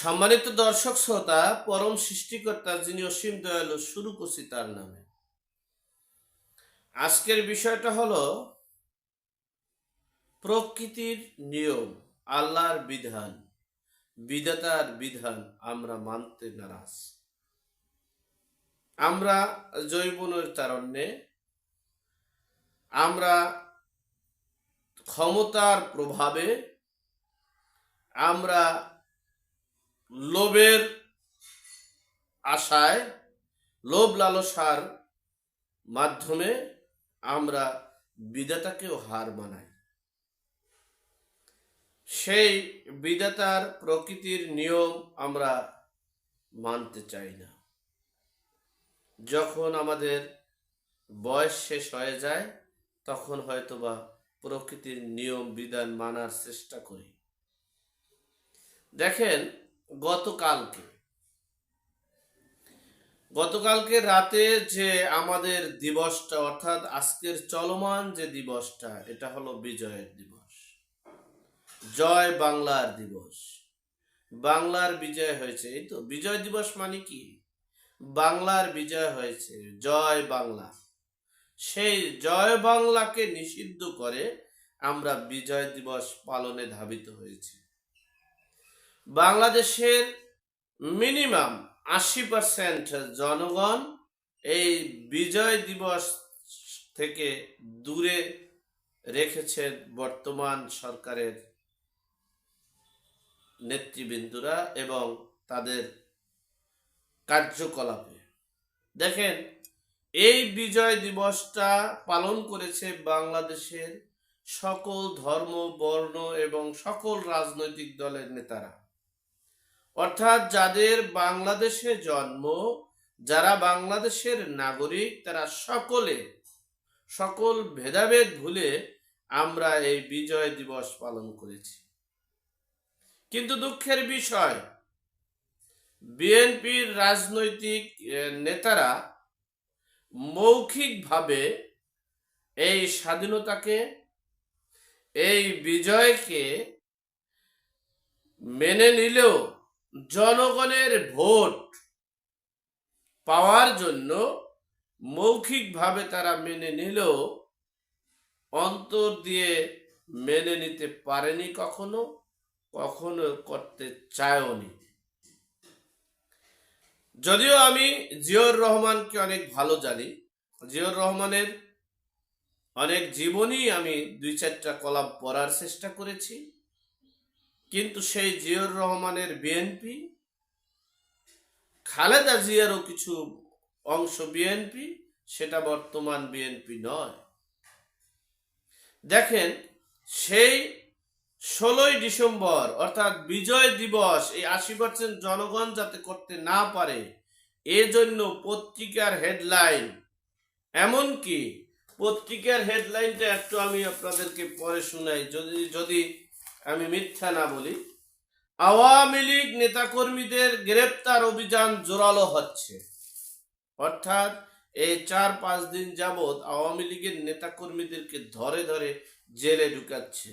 সম্মানিত দর্শক শ্রোতা, পরম সৃষ্টিকর্তা যিনি অসীম দয়ালু শুরু করছি তার নামে। আজকের বিষয়টা হলো প্রকৃতির নিয়ম, আল্লাহর বিধান, বিধাতার বিধান আমরা মানতে নারাজ। আমরা জৈবনের তারণ্যে, আমরা ক্ষমতার প্রভাবে, আমরা লোভের আশায়, লোভ লালসার মাধ্যমে আমরা বিধাতাকেও হার মানাই। সেই বিধাতার প্রকৃতির নিয়ম আমরা মানতে চাই না। যখন আমাদের বয়স শেষ হয়ে যায়, তখন হয়তোবা প্রকৃতির নিয়ম, বিধান মানার চেষ্টা করি। দেখেন গতকালকে। গতকালকে রাতে যে আমাদের দিবসটা, অর্থাৎ আজকের চলমান যে দিবসটা, এটা হলো বিজয়ের দিবস। জয় বাংলার দিবস। বাংলার বিজয় হয়েছে, এই তো? বিজয় দিবস মানে কি? বাংলার বিজয় হয়েছে, জয় বাংলা। সেই জয় বাংলাকে নিষিদ্ধ করে আমরা বিজয় দিবস পালনে ধাবিত হয়েছি। বাংলাদেশের মিনিমাম আশি পার্সেন্ট জনগণ এই বিজয় দিবস থেকে দূরে রেখেছে বর্তমান সরকারের নেতৃবৃন্দরা এবং তাদের কার্যকলাপে। দেখেন, এই বিজয় দিবসটা পালন করেছে বাংলাদেশের সকল ধর্ম, বর্ণ এবং সকল রাজনৈতিক দলের নেতারা। অর্থাৎ যাদের বাংলাদেশে জন্ম, যারা বাংলাদেশের নাগরিক, তারা সকলে, সকল ভেদাভেদ ভুলে আমরা এই বিজয় দিবস পালন করেছি। কিন্তু দুঃখের বিষয়, বিএনপির রাজনৈতিক নেতারা মৌখিকভাবে এই স্বাধীনতাকে, এই বিজয়কে মেনে নিলেও জনগণের ভোট পাওয়ার জন্য মৌখিকভাবে তারা মেনে নিলেও অন্তর দিয়ে মেনে নিতে পারেনি কখনো কখনো করতে চায়ওনি। যদিও আমি জিয়র রহমানকে অনেক ভালো জানি, জিয়র রহমানের অনেক জীবনী আমি দুই চারটা কলাম পড়ার চেষ্টা করেছি। কিন্তু সেই জিয়র রহমানের বিএনপি খালেদা জিয়ারও কিছু অংশ বিএনপি সেটা বর্তমান বিএনপি নয়। দেখেন, সেই ষোলোই ডিসেম্বর, অর্থাৎ বিজয় দিবস, এই আশি পার্সেন্ট জনগণ যাতে করতে না পারে, এজন্য পত্রিকার হেডলাইন, এমনকি পত্রিকার হেডলাইনটা একটু আমি আপনাদেরকে পরে শোনাই, যদি যদি আমি মিথ্যা না বলি। আওয়ামী লীগ নেতাকর্মীদের গ্রেপ্তার অভিযান জোরালো হচ্ছে। অর্থাৎ এই চার পাঁচ দিন যাবৎ আওয়ামী লীগের নেতাকর্মীদেরকে ধরে ধরে জেলে ঢুকাচ্ছে।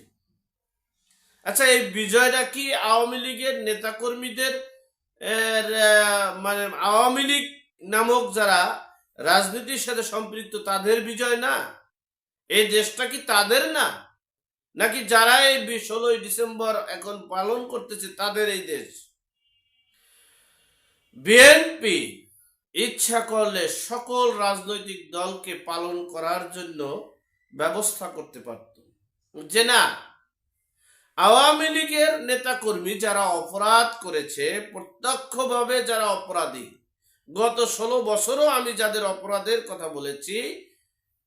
আচ্ছা এই বিজয়টা কি আওয়ামী লীগের নেতাকর্মীদের মানে আওয়ামী লীগ নামক যারা রাজনীতির সাথে সম্পৃক্ত তাদের বিজয় না? এই দেশটা কি তাদের না? নাকি যারা এই ষোলোই ডিসেম্বর এখন পালন করতেছে তাদের এই দেশ? বিএনপি ইচ্ছা করলে সকল রাজনৈতিক দলকে পালন করার জন্য ব্যবস্থা করতে পারত। যে না, আওয়ামী লীগের নেতাকর্মী যারা অপরাধ করেছে, প্রত্যক্ষভাবে যারা অপরাধী, গত ষোলো বছরও আমি যাদের অপরাধের কথা বলেছি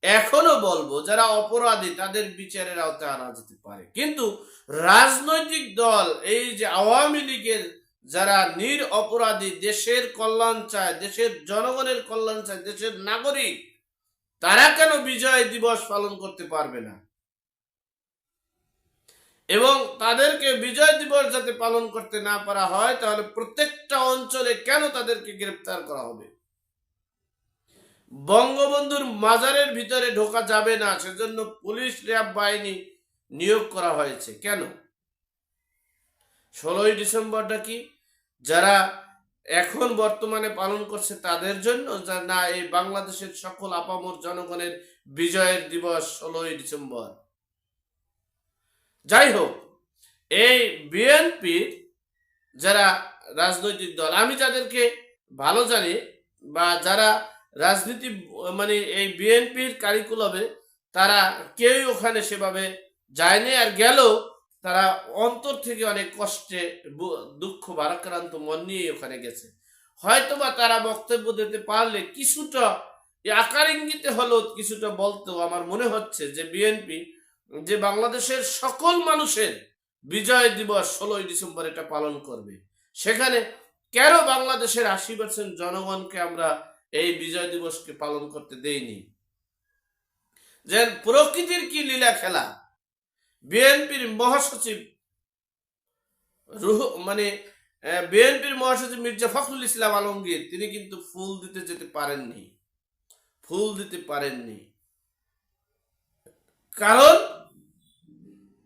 এখনও বলব, যারা অপরাধী, তাদের বিচারের আওতায় আনা যেতে পারে। কিন্তু রাজনৈতিক দল, এই যে আওয়ামী লীগের যারা নির অপরাধী, দেশের কল্যাণ চায়, দেশের জনগণের কল্যাণ চায়, দেশের নাগরিক, তারা কেন বিজয় দিবস পালন করতে পারবে না? এবং তাদেরকে বিজয় দিবস যাতে পালন করতে না পারা হয়, তাহলে প্রত্যেকটা অঞ্চলে কেন তাদেরকে গ্রেপ্তার করা হবে? বঙ্গবন্ধুর মাজারের ভিতরে ঢোকা যাবে না, সেজন্য পুলিশ র্যাব বাহিনী নিয়োগ করা হয়েছে। কেন? ষোলোই ডিসেম্বরটা কি? যারা এখন বর্তমানে পালন করছে তাদের জন্য না, এই বাংলাদেশের সকল আপামর জনগণের বিজয়ের দিবস ষোলোই ডিসেম্বর। যাই হোক, এই বিএনপির যারা রাজনৈতিক দল, আমি যাদেরকে ভালো জানি বা যারা রাজনীতি মানে এই বিএনপির কারিকুলামে তারা কেউই ওখানে সেভাবে যায়নি আর গেলেও তারা অন্তর থেকে অনেক কষ্টে দুঃখ ভারাক্রান্ত মন নিয়ে ওখানে গেছে। হয়তোবা তারা বক্তব্য দিতে পারলে কিছুটা আকার ইঙ্গিতে হলেও কিছুটা বলতো আমার মনে হচ্ছে যে বিএনপি, যে বাংলাদেশের সকল মানুষের বিজয় দিবস ষোলোই ডিসেম্বর এটা পালন করবে। সেখানে কেন বাংলাদেশের আশি পার্সেন্ট জনগণকে আমরা এই বিজয় দিবসকে পালন করতে দেইনি যে প্রকৃতির কি লীলা খেলা। বিএনপির মহাসচিব রুহ মানে বিএনপির মহাসচিব মির্জা ফখরুল ইসলাম আলমগীর, তিনি কিন্তু ফুল দিতে যেতে পারেননি। ফুল দিতে পারেননি। কারণ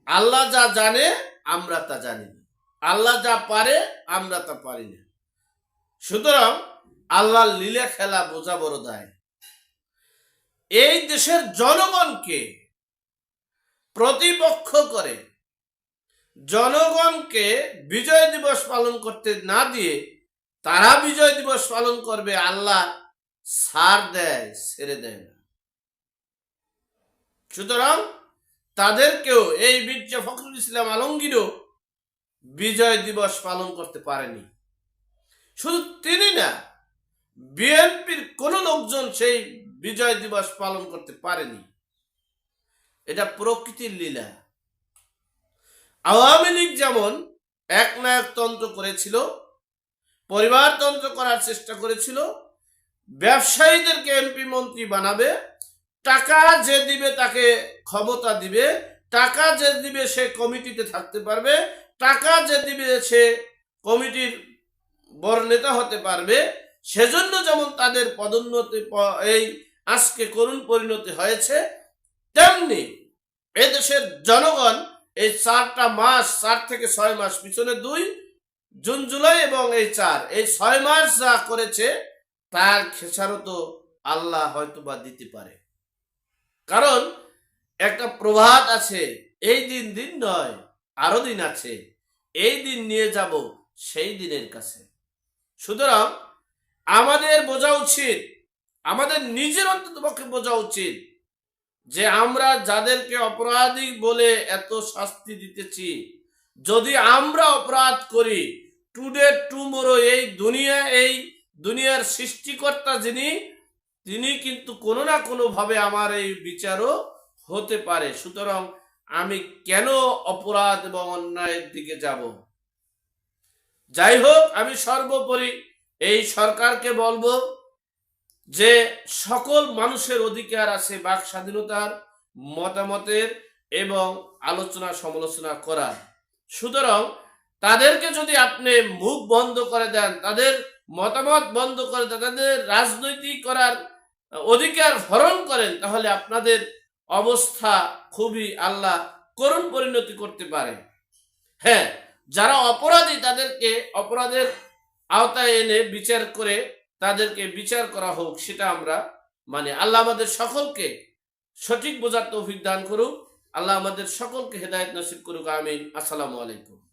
আল্লাহ যা জানে, আমরা তা জানি না। আল্লাহ যা পারে, আমরা তা পারি না। সুতরাং আল্লাহর লীলা খেলা বোঝা বড় দায়। এই দেশের জনগণকে প্রতিপক্ষ করে, জনগণকে বিজয় দিবস পালন করতে না দিয়ে তারা বিজয় দিবস পালন করবে, আল্লাহ সার দেয়, ছেড়ে দেয় না। সুতরাং তাদেরকেও এই মির্জা ফখরুল ইসলাম আলমগীরও বিজয় দিবস পালন করতে পারেনি। শুধু তিনি না বিএনপির কোন লোকজন সেই বিজয় দিবস পালন করতে পারেনি। এটা প্রকৃতির লীলা। আওয়ামী লীগ যেমন একনায়কতন্ত্র করেছিল পরিবারতন্ত্র করার চেষ্টা করেছিল, ব্যবসায়ীদেরকে এমপি মন্ত্রী বানাবে, টাকা যে দিবে তাকে ক্ষমতা দিবে, টাকা যে দিবে সে কমিটিতে থাকতে পারবে, টাকা যে দিবে সে কমিটির বড় নেতা হতে পারবে সেজন্য যেমন তাদের পদোন্নতি এই আজকে করুণ পরিণতি হয়েছে, তেমনি এদেশের জনগণ এই চারটা মাস, চার থেকে ছয় মাস, পিছনে দুই, জুন, জুলাই এবং এই চার, এই ছয় মাস যা করেছে, তার খেসারত আল্লাহ হয়তো বা দিতে পারে। কারণ একটা প্রভাত আছে, এই দিন দিন নয়, আরও দিন আছে, এই দিন নিয়ে যাব, সেই দিনের কাছে। সুতরাং আমাদের বোঝা উচিত, আমাদের নিজের অন্তত পক্ষে বোঝা উচিত যে আমরা যাদেরকে অপরাধী বলে এত শাস্তি দিতেছি, যদি আমরা অপরাধ করি টুডে টুমোরো এই দুনিয়া, এই দুনিয়ার সৃষ্টিকর্তা যিনি, তিনি কিন্তু কোনো না কোনো ভাবে আমার এই বিচারও হতে পারে। সুতরাং আমি কেন অপরাধ এবং অন্যায়ের দিকে যাব? যাই হোক, আমি সর্বোপরি এই সরকারকে বলব যে সকল মানুষের অধিকার আছে বাক স্বাধীনতার মতামতের এবং আলোচনা সমালোচনা করার। সুতরাং তাদেরকে যদি আপনি মুখ বন্ধ করে দেন, তাদের মতামত বন্ধ করে দেন, তাদের রাজনৈতিক করার অধিকার হরণ করেন, তাহলে আপনাদের অবস্থা খুবই আল্লাহ করুণ পরিণতি করতে পারে। হ্যাঁ যারা অপরাধী তাদেরকে অপরাধের আওতায় এনে বিচার করে তাদেরকে বিচার করা হোক, সেটা আমরা মানে আল্লাহ আমাদের সকলকে সঠিক বোঝার তৌফিক দান করুক। আল্লাহ আমাদের সকলকে হেদায়ত নসিব করুক। আমিন। আসসালামু আলাইকুম।